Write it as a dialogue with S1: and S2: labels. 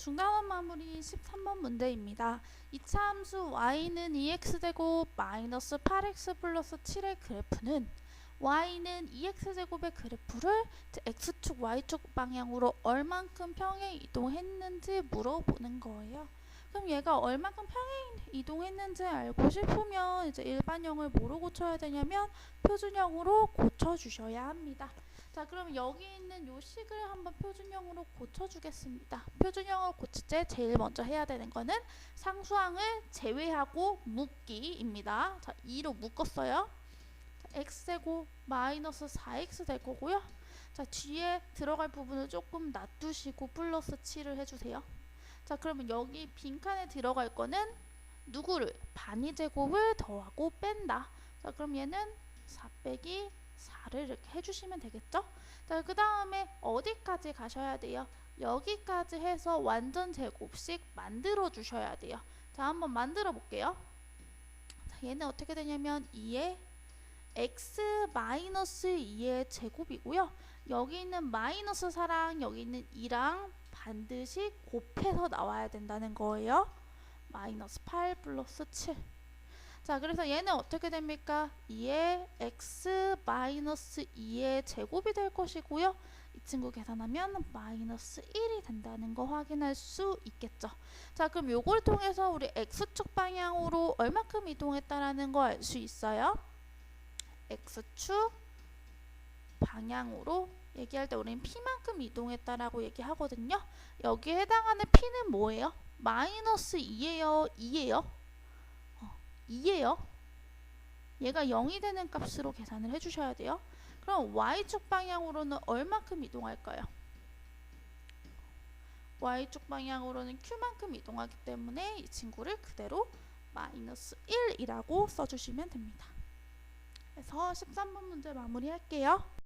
S1: 중단원 마무리 13번 문제입니다. 이차 함수 y는 2x제곱 마이너스 8x 플러스 7의 그래프는 y는 2x제곱의 그래프를 x축, y축 방향으로 얼만큼 평행 이동했는지 물어보는 거예요. 그럼 얘가 얼만큼 평행 이동했는지 알고 싶으면 이제 일반형을 뭐로 고쳐야 되냐면 표준형으로 고쳐주셔야 합니다. 자, 그럼 여기 있는 요 식을 한번 표준형으로 고쳐주겠습니다. 표준형을 고칠 때 제일 먼저 해야 되는 거는 상수항을 제외하고 묶기입니다. 자, 2로 묶었어요. 자, x제곱 마이너스 4x 될 거고요. 자, 뒤에 들어갈 부분을 조금 놔두시고 플러스 7을 해주세요. 자, 그러면 여기 빈칸에 들어갈 거는 누구를? 반이 제곱을 더하고 뺀다. 자, 그럼 얘는 4 빼기 4를 이렇게 해주시면 되겠죠? 자, 그 다음에 어디까지 가셔야 돼요? 여기까지 해서 완전 제곱식 만들어 주셔야 돼요. 자, 한번 만들어 볼게요. 자, 얘는 어떻게 되냐면 2의 x 마이너스 2의 제곱이고요. 여기 있는 마이너스 4랑 여기 있는 2랑 반드시 곱해서 나와야 된다는 거예요. 마이너스 8 플러스 7. 자, 그래서 얘는 어떻게 됩니까? 2의 x 마이너스 2의 제곱이 될 것이고요. 이 친구 계산하면 마이너스 1이 된다는 거 확인할 수 있겠죠. 자, 그럼 요걸 통해서 우리 x축 방향으로 얼마큼 이동했다라는 거 알 수 있어요? x축 방향으로 얘기할 때 우리는 p만큼 이동했다라고 얘기하거든요. 여기에 해당하는 p는 뭐예요? 마이너스 2예요? 2예요? 2예요. 얘가 0이 되는 값으로 계산을 해주셔야 돼요. 그럼 y축 방향으로는 얼마큼 이동할까요? y축 방향으로는 q만큼 이동하기 때문에 이 친구를 그대로 마이너스 1이라고 써주시면 됩니다. 그래서 13번 문제 마무리할게요.